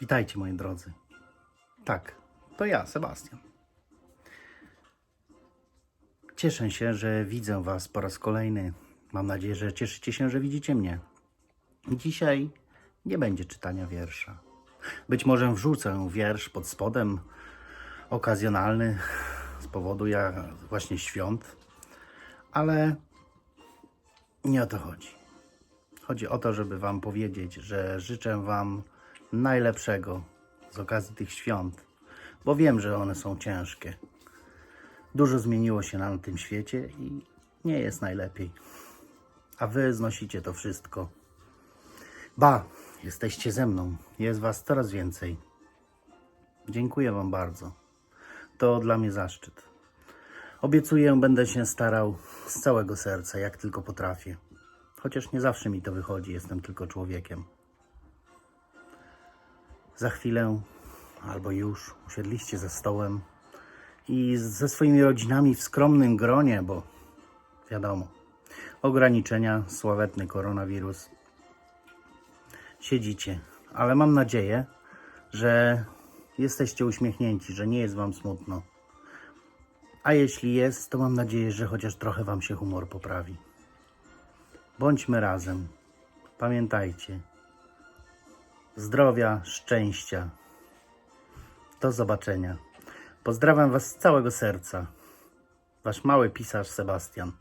Witajcie moi drodzy. Tak, to ja, Sebastian. Cieszę się, że widzę Was po raz kolejny. Mam nadzieję, że cieszycie się, że widzicie mnie. Dzisiaj nie będzie czytania wiersza. Być może wrzucę wiersz pod spodem, okazjonalny, z powodu ja właśnie świąt, ale nie o to chodzi. Chodzi o to, żeby Wam powiedzieć, że życzę Wam najlepszego z okazji tych świąt, bo wiem, że one są ciężkie. Dużo zmieniło się na tym świecie i nie jest najlepiej. A Wy znosicie to wszystko. Ba, jesteście ze mną, jest Was coraz więcej. Dziękuję Wam bardzo. To dla mnie zaszczyt. Obiecuję, będę się starał z całego serca, jak tylko potrafię. Chociaż nie zawsze mi to wychodzi, jestem tylko człowiekiem. Za chwilę, albo już, usiedliście za stołem i ze swoimi rodzinami w skromnym gronie, bo wiadomo, ograniczenia, sławetny koronawirus. Siedzicie, ale mam nadzieję, że jesteście uśmiechnięci, że nie jest wam smutno. A jeśli jest, to mam nadzieję, że chociaż trochę wam się humor poprawi. Bądźmy razem. Pamiętajcie. Zdrowia, szczęścia. Do zobaczenia. Pozdrawiam Was z całego serca. Wasz mały pisarz Sebastian.